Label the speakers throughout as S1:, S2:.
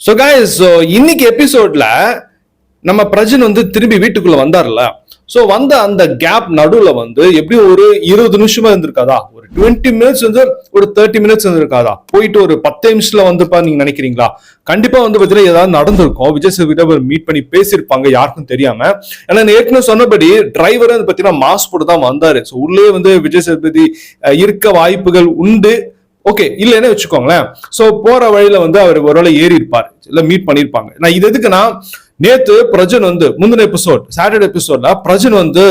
S1: So guys so இன்னைக்கு எபிசோட்ல நம்ம பிரஜன் வந்து திரும்பி வீட்டுக்குள்ள வந்தார்ல. ஸோ வந்த அந்த கேப் நடுவில் வந்து எப்படியும் ஒரு இருபது நிமிஷமா இருந்திருக்காதா? ஒரு டுவெண்ட்டி மினிட்ஸ் வந்து ஒரு தேர்ட்டி மினிட்ஸ் இருந்திருக்காதா? போயிட்டு ஒரு பத்து நிமிஷத்துல வந்துப்பா நீங்க நினைக்கிறீங்களா? கண்டிப்பா வந்து பார்த்தீங்கன்னா ஏதாவது நடந்திருக்கும். விஜய் சேதுபதி மீட் பண்ணி பேசியிருப்பாங்க யாருக்கும் தெரியாம. ஏன்னா நான் ஏற்கனவே சொன்னபடி டிரைவர் வந்து பார்த்தீங்கன்னா மாஸ்க் போட்டு தான் வந்தாரு. ஸோ உள்ளே வந்து விஜய் சேதுபதி இருக்க வாய்ப்புகள் உண்டு. ஓகே இல்லைன்னு வச்சுக்கோங்களேன். ஸோ போற வழியில வந்து அவர் ஒருவேளை ஏறி இருப்பார் இல்லை மீட் பண்ணியிருப்பாங்க. நான் இது எதுக்குன்னா நேத்து பிரஜன் வந்து முந்தின எபிசோட் சாட்டர்டே எபிசோட்ல பிரஜன் வந்து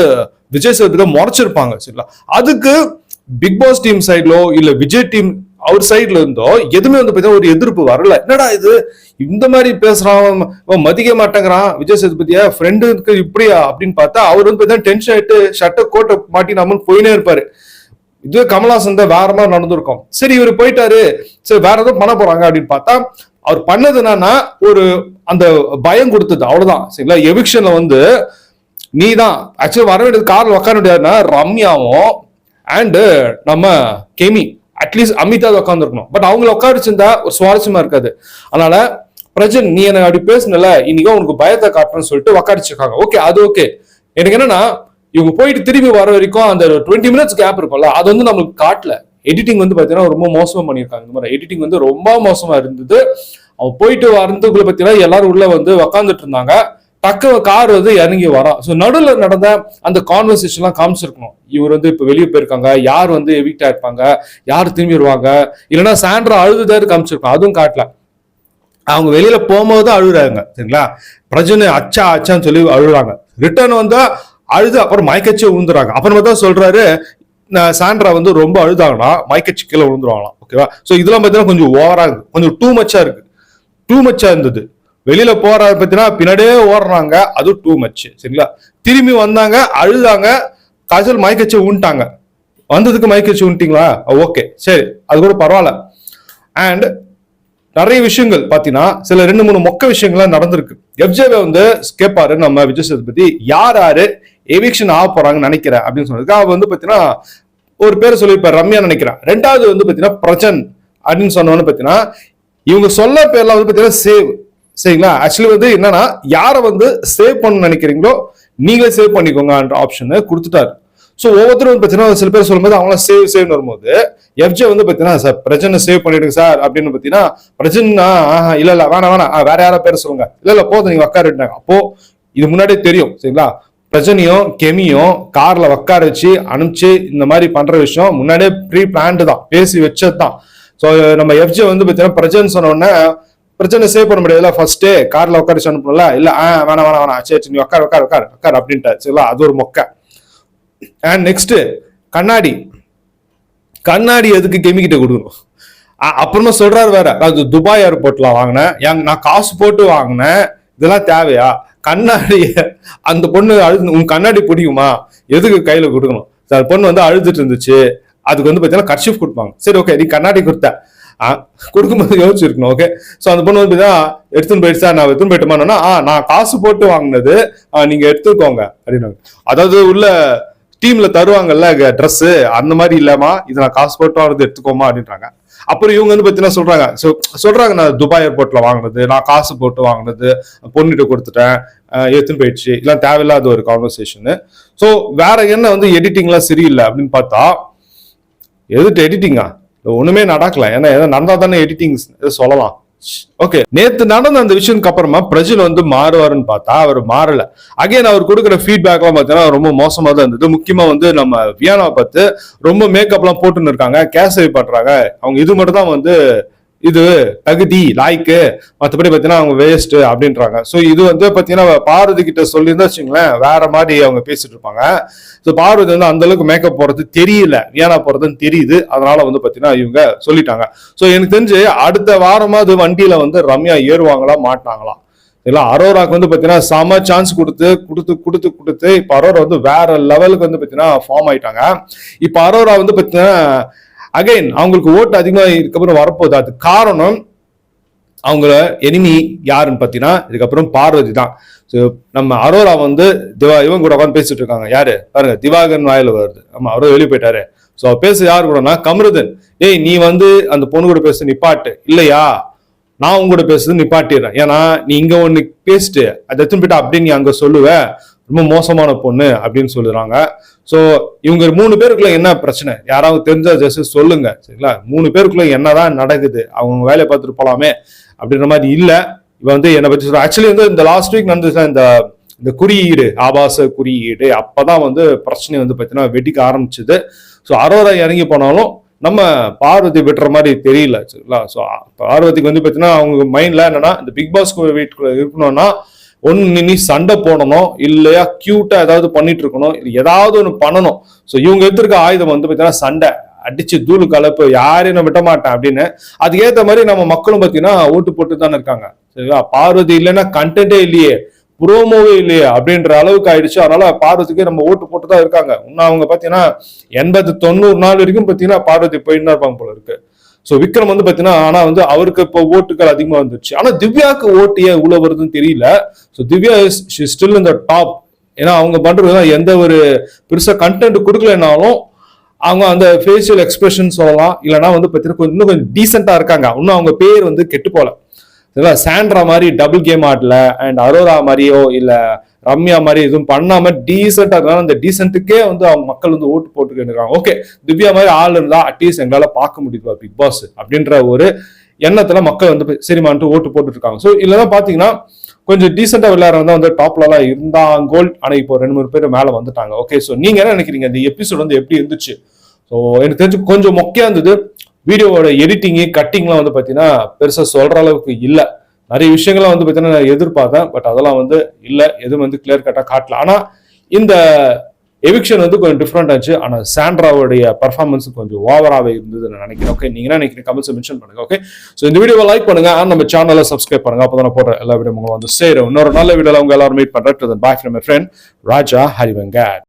S1: விஜய் சேதுபதி முறைச்சிருப்பாங்க சரிங்களா? அதுக்கு பிக் பாஸ் டீம் சைட்லோ இல்ல விஜய் டீம் அவர் சைட்ல இருந்தோ எதுவுமே வந்து பார்த்தீங்கன்னா ஒரு எதிர்ப்பு வரல. என்னடா இது? இந்த மாதிரி பேசுறான் மதிக்க மாட்டேங்கிறான். விஜய் சேதுபதியா ஃப்ரெண்டுக்கு இப்படியா? அப்படின்னு பார்த்தா அவர் வந்து பார்த்தீங்கன்னா டென்ஷன் ஆயிட்டு ஷர்ட்டை கோட்டை மாட்டி நம்ம போயினே இருப்பாரு. இதுவே கமலாசன் தான் வேற மாதிரி நடந்திருக்கும். சரி இவர் போயிட்டாரு. சரி வேற எதுவும் பண்ண போறாங்க அப்படின்னு பார்த்தா அவர் பண்ணது என்னன்னா ஒரு அந்த பயம் கொடுத்தது அவ்வளவுதான். சரிங்களா? எவிக்ஷன்ல வந்து நீ தான் ஆக்சுவலி வர வேண்டியது கார்ல உட்கார முடியாதுன்னா ரம்யாவும் அண்டு நம்ம கெமி. அட்லீஸ்ட் அமிதா உட்காந்துருக்கணும் பட் அவங்கள உட்கார வச்சிருந்தா ஒரு சுவாரஸ்யமா இருக்காது. அதனால பிரஜன் நீ என்ன அப்படி பேசுனல இன்னைக்கு உனக்கு பயத்தை காட்டுறேன்னு சொல்லிட்டு உட்காரிச்சிருக்காங்க ஓகே அது ஓகே எனக்கு என்னன்னா இவங்க போயிட்டு திரும்பி வர வரைக்கும் அந்த டுவெண்ட்டி மினிட்ஸ் கேப் இருக்கும்ல அது வந்து நம்மளுக்கு காட்டல. எடிட்டிங் வந்து பாத்தீங்கன்னா ரொம்ப மோசமா பண்ணியிருக்காங்க. இந்த மாதிரி எடிட்டிங் வந்து ரொம்ப மோசமா இருந்தது. அவன் போயிட்டு வரதுக்குள்ள பாத்தீங்கன்னா எல்லாரும் உள்ள வந்து உக்காந்துட்டு இருந்தாங்க. டக்கு கார் வந்து இறங்கி வரான். ஸோ நடுவில் நடந்த அந்த கான்வர்சேஷன்லாம் காமிச்சிருக்கணும். இவர் வந்து இப்போ வெளியே போயிருக்காங்க. யார் வந்து எவிக்ட் ஆயிருப்பாங்க யார் திரும்பி வருவாங்க? இல்லைன்னா சாண்ட்ரா அழுதுதாரு காமிச்சிருக்கோம் அதுவும் காட்டல. அவங்க வெளியில போகும்போது தான் அழுகுறாங்க. சரிங்களா? பிரஜனை அச்சா அச்சான்னு சொல்லி அழுகுறாங்க. ரிட்டர்ன் வந்தா அழுது அப்புறம் மயக்கச்சே விழுந்துறாங்க அப்புறமா தான் சொல்றாரு சாண்ட்ரா வந்து ரொம்ப அழுதாங்கன்னா மயக்கச்சி கீழே விழுந்துருவாங்களாம் ஓகேவா ஸோ இதெல்லாம் பார்த்தீங்கன்னா கொஞ்சம் ஓவரா இருக்கு. கொஞ்சம் டூ மச்சா இருக்கு. டூ மச்சா இருந்தது. வெளியில போறாரு பார்த்தீங்கன்னா பின்னாடியே ஓடுறாங்க. அதுவும் டூ மச் சரிங்களா? திரும்பி வந்தாங்க அழுதாங்க. காய்ச்சல் மயக்கச்சி உண்டாங்க வந்ததுக்கு மயக்கச்சி உண்டிங்களா ஓகே சரி. அது கூட பரவாயில்ல. அண்ட் நிறைய விஷயங்கள் பாத்தீங்கன்னா சில ரெண்டு மூணு மொக்க விஷயங்கள்லாம் நடந்திருக்கு. எஃப்ஜேவை வந்து கேட்பாரு நம்ம விஜய் சேதுபதி யார் யாரு எவிக்ஷன் ஆக போறாங்கன்னு நினைக்கிறேன் அப்படின்னு சொன்னதுக்கு அவர் வந்து பாத்தீங்கன்னா ஒரு பேர் சொல்லியிருப்பார் ரம்யா நினைக்கிறேன். ரெண்டாவது வந்து பாத்தீங்கன்னா பிரஜன் அப்படின்னு சொன்னோன்னு பாத்தீங்கன்னா இவங்க சொல்ல பேர்லாம் வந்து பாத்தீங்கன்னா சேவ் சரிங்களா? ஆக்சுவலி வந்து என்னன்னா யாரை வந்து சேவ் பண்ண நினைக்கிறீங்களோ நீங்களே சேவ் பண்ணிக்கோங்கன்ற ஆப்ஷனை கொடுத்துட்டாரு. ஸோ ஒவ்வொருத்தரும் பார்த்தீங்கன்னா சில பேர் சொல்லும்போது அவங்களாம் சேவ் சேவ்னு வரும்போது எஃப்ஜே வந்து பார்த்தீங்கன்னா சார் பிரஜனை சேவ் பண்ணிடுங்க சார் அப்படின்னு பார்த்தீங்கன்னா பிரஜன்னா ஆஹா இல்லை இல்லை வேணாம் வேணாம். ஆ, வேற யாரா பேர் சொல்லுங்க. இல்லை இல்லை போதும் நீங்கள் உட்காருட்டாங்க அப்போ இது முன்னாடியே தெரியும் சரிங்களா? பிரஜனையும் கெமியும் கார்ல உட்கார வச்சு அனுப்பிச்சு இந்த மாதிரி பண்ற விஷயம் முன்னாடியே ப்ரீ பிளான்டு தான் பேசி வச்சது தான். ஸோ நம்ம எஃப்ஜே வந்து பார்த்தீங்கன்னா பிரஜன் சொன்னோடனே பிரச்சனை சேவ் பண்ண முடியாதுல ஃபர்ஸ்டே கார்ல உட்காரிச்சு அனுப்பணும்ல. இல்லை ஆ வேணாம் வேணாம் வேணாம். சரி சரி, நீ உட்கார் உட்கார் உட்கார் உட்கார் அப்படின்ட்டு சரிங்களா? அது ஒரு மொக்கை. அண்ட் நெக்ஸ்ட் கண்ணாடி. கண்ணாடி எதுக்கு கெமிக்கிட்ட கொடுக்கணும்? அப்புறமா சொல்றாரு வேற. அது துபாய் ஏர்போர்ட்ல வாங்கினேன். என் நான் காசு போட்டு வாங்கினேன். இதெல்லாம் தேவையா? கண்ணாடி அந்த பொண்ணு அழுது உன் கண்ணாடி பிடிக்குமா? எதுக்கு கையில கொடுக்கணும்? அந்த பொண்ணு வந்து அழுதுட்டு இருந்துச்சு. அதுக்கு வந்து பார்த்தீங்கன்னா கர்ஷிப் கொடுப்பாங்க. சரி ஓகே நீ கண்ணாடி கொடுத்த. ஆ, கொடுக்கும்போது யோசிச்சிருக்கணும் ஓகே ஸோ அந்த பொண்ணு வந்து பார்த்தீங்கன்னா எடுத்துன்னு போயிடுச்சா நான் எடுத்துன்னு போயிட்டுமானா ஆ நான் காசு போட்டு வாங்கினது ஆ, நீங்க எடுத்துக்கோங்க. அப்படின்னு. அதாவது உள்ள டீம்ல தருவாங்கல்ல ட்ரெஸ் அந்த மாதிரி இல்லாமா இதை நான் காசு போட்டு வரது எடுத்துக்கோமா அப்படின்றாங்க. அப்புறம் இவங்க வந்து பார்த்தீங்கன்னா சொல்றாங்க so, சொல்றாங்க நான் துபாய் ஏர்போர்ட்ல வாங்கினது நான் காசு போட்டு வாங்கினது பொண்ணுகிட்ட கொடுத்துட்டேன் எடுத்துன்னு போயிடுச்சு. இதெல்லாம் தேவையில்லாத ஒரு கான்வர்சேஷனு ஸோ வேற என்ன வந்து எடிட்டிங்லாம் சரியில்லை அப்படின்னு பார்த்தா எதுட்டு எடிட்டிங்கா ஒண்ணுமே நடக்கல. ஏன்னா எதாவது நடந்தா தானே எடிட்டிங் சொல்லலாம். ஓகே நேத்து நடந்த அந்த விஷயத்துக்கு அப்புறமா பிரஜில் வந்து மாறுவாருன்னு பார்த்தா அவர் மாறல. அகைன் அவர் கொடுக்குற ஃபீட்பேக்லாம் பார்த்தீங்கன்னா ரொம்ப மோசமா தான் இருந்தது. முக்கியமா வந்து நம்ம வியானாவை பார்த்து ரொம்ப மேக்கப்லாம் போட்டுன்னு இருக்காங்க கேசரி பண்றாங்க. அவங்க இது மட்டும் தான் வந்து இது தகுதி லாய்க்கு மற்றபடி பார்த்தீங்கன்னா அவங்க வேஸ்ட் அப்படின்றாங்க. ஸோ இது வந்து பார்த்தீங்கன்னா பார்வதி கிட்ட சொல்லியிருந்தா வச்சுங்களேன் வேற மாதிரி அவங்க பேசிட்டு இருப்பாங்க. ஸோ பார்வதி வந்து அந்த அளவுக்கு மேக்கப் போறது தெரியல. ஏன்னா போறதுன்னு தெரியுது. அதனால வந்து பார்த்தீங்கன்னா இவங்க சொல்லிட்டாங்க. ஸோ எனக்கு தெரிஞ்சு அடுத்த வாரமாவது வண்டியில வந்து ரம்யா ஏறுவாங்களா மாட்டாங்களா இல்லை அரோராக்கு வந்து பார்த்தீங்கன்னா செம சான்ஸ் கொடுத்து கொடுத்து கொடுத்து கொடுத்து இப்போ அரோரா வந்து வேற லெவலுக்கு வந்து பார்த்தீங்கன்னா ஃபார்ம் ஆயிட்டாங்க. இப்போ அரோரா வந்து பார்த்தீங்கன்னா அகைன் அவங்களுக்கு ஓட்டு அதிகமா இதுக்கப்புறம் வரப்போகுது. அது காரணம் அவங்கள எனிமி யாருன்னு பார்த்தீங்கன்னா இதுக்கப்புறம் பார்வதி தான். ஸோ நம்ம அரோரா வந்து திவா இவங்க கூட உட்காந்து பேசிட்டு இருக்காங்க. யாரு? பாருங்க திவாகரன் வாயில வருது. ஆமா அவரும் வெளியே போயிட்டாரு ஸோ பேச யார் கூடனா கமருதன். ஏய் நீ வந்து அந்த பொண்ணு கூட பேச நிப்பாட்டு. இல்லையா? நான் உங்க கூட பேசுறது நிப்பாட்டிடுறேன். ஏன்னா நீ இங்க ஒண்ணு பேசிட்டு அதை எடுத்துன்னு போயிட்டு நீ அங்க சொல்லுவ. ரொம்ப மோசமான பொண்ணு அப்படின்னு சொல்லுறாங்க. ஸோ இவங்க மூணு பேருக்குள்ள என்ன பிரச்சனை? யாராவது தெரிஞ்சா ஜஸ்ட் சொல்லுங்க. சரிங்களா? மூணு பேருக்குள்ள என்னதான் நடக்குது? அவங்க வேலையை பார்த்துட்டு போலாமே அப்படின்ற மாதிரி இல்லை. இவன் வந்து என்னை பற்றி சொல்ற. ஆக்சுவலி வந்து இந்த லாஸ்ட் வீக் நடந்துச்சு இந்த இந்த குறியீடு ஆபாச குறியீடு அப்பதான் வந்து பிரச்சனை வந்து பார்த்தீங்கன்னா வெடிக்க ஆரம்பிச்சது. ஸோ அரோரா இறங்கி போனாலும் நம்ம பார்வதி விட்டுற மாதிரி தெரியல. சரிங்களா? ஸோ பார்வதிக்கு வந்து பார்த்தீங்கன்னா அவங்க மைண்ட்ல என்னன்னா இந்த பிக் பாஸ் வீட்டுக்குள்ள இருக்கணும்னா ஒன்று நீ சண்டை போடணும் இல்லையா? கியூட்டா ஏதாவது பண்ணிட்டு இருக்கணும் ஏதாவது ஒன்று பண்ணணும். ஸோ இவங்க எடுத்திருக்க ஆயுதம் வந்து பார்த்தீங்கன்னா சண்டை. அடிச்சு தூளு கலப்பு யாரையும் நான் விட மாட்டேன் அப்படின்னு. அதுக்கு மாதிரி நம்ம மக்களும் பார்த்தீங்கன்னா ஓட்டு போட்டு தானே இருக்காங்க. சரிங்களா? பார்வதி இல்லைன்னா கண்டென்ட்டே இல்லையே. புரோமோவே இல்லையே அப்படின்ற அளவுக்கு ஆயிடுச்சு. அதனால பார்வதிக்கு நம்ம ஓட்டு போட்டு தான் இருக்காங்க. இன்னும் அவங்க பார்த்தீங்கன்னா எண்பது தொண்ணூறு நாள் வரைக்கும் பார்த்தீங்கன்னா பார்வதி போயிட்டு இருப்பாங்க போல இருக்கு. ஸோ விக்ரம் வந்து பார்த்தீங்கன்னா ஆனால் வந்து அவருக்கு இப்போ ஓட்டுகள் அதிகமாக வந்துருச்சு. ஆனால் திவ்யாவுக்கு ஓட்டு ஏன் இவ்வளவு வருதுன்னு தெரியல. ஸோ திவ்யா இஸ் ஸ்டில் இந்த டாப் ஏன்னா அவங்க பண்றது எந்த ஒரு பெருசாக கண்டென்ட் கொடுக்கலனாலும் அவங்க அந்த ஃபேஷியல் எக்ஸ்பிரஷன் சொல்லலாம். இல்லைனா வந்து பார்த்தீங்கன்னா கொஞ்சம் இன்னும் கொஞ்சம் டீசெண்டாக இருக்காங்க. இன்னும் அவங்க பேர் வந்து கெட்டு போகல. சரிங்களா? சாண்ட்ரா மாதிரி டபுள் கேம் ஆடல. அண்ட் அரோரா மாதிரியோ இல்லை ரம்யா மாதிரி எதுவும் பண்ணாம டீசெண்டா இருந்தாலும் அந்த டீசென்ட்டுக்கே வந்து அவங்க மக்கள் வந்து ஓட்டு போட்டுக்கிட்டு இருக்காங்க ஓகே திவ்யா மாதிரி ஆள் இருந்தா அட்லீஸ்ட் எங்களால பார்க்க முடியுதுவா பிக் பாஸ் அப்படின்ற ஒரு எண்ணத்துல மக்கள் வந்து சரிமான்ட்டு ஓட்டு போட்டுட்டு இருக்காங்க ஸோ இல்லதான் பாத்தீங்கன்னா கொஞ்சம் டீசெண்டா விளையாடுறவங்க வந்து டாப்லலாம் எல்லாம் இருந்தாங்கோல் ஆனா இப்போ ரெண்டு மூணு பேர் மேல வந்துட்டாங்க. ஓகே ஸோ நீங்க என்ன நினைக்கிறீங்க? இந்த எபிசோட் வந்து எப்படி இருந்துச்சு? ஸோ எனக்கு தெரிஞ்சு கொஞ்சம் மொக்கையா இருந்தது. வீடியோவோட எடிட்டிங்கு கட்டிங்லாம் வந்து பார்த்தீங்கன்னா பெருசாக சொல்கிற அளவுக்கு இல்லை. நிறைய விஷயங்கள்லாம் வந்து பார்த்தீங்கன்னா நான் எதிர்பார்த்தேன். பட் அதெல்லாம் வந்து இல்லை. எதுவும் வந்து கிளியர் கட்டாக காட்டல. ஆனால் இந்த எவிக்ஷன் வந்து கொஞ்சம் டிஃப்ரெண்ட் ஆச்சு. ஆனால் சாண்ட்ராவுடைய பர்ஃபார்மன்ஸ் கொஞ்சம் ஓவராகவே இருந்தது நான் நினைக்கிறேன். ஓகே நீங்க என்ன நினைக்கிறீங்க? கமெண்ட்ஸ் மென்ஷன் பண்ணுங்க. ஓகே ஸோ இந்த வீடியோவை லைக் பண்ணுங்க. அண்ட் நம்ம சேனலை சப்ஸ்கிரைப் பண்ணுங்க. அப்போ தான் போடுற எல்லா வீடியோ உங்களை வந்து சேரும். இன்னொரு நல்ல வீடியோவில் உங்க எல்லாரும் மீட் பண்ணுறேன் பாய் ஃப்ரம் ஃப்ரெண்ட் ராஜா ஹரிவங்கட்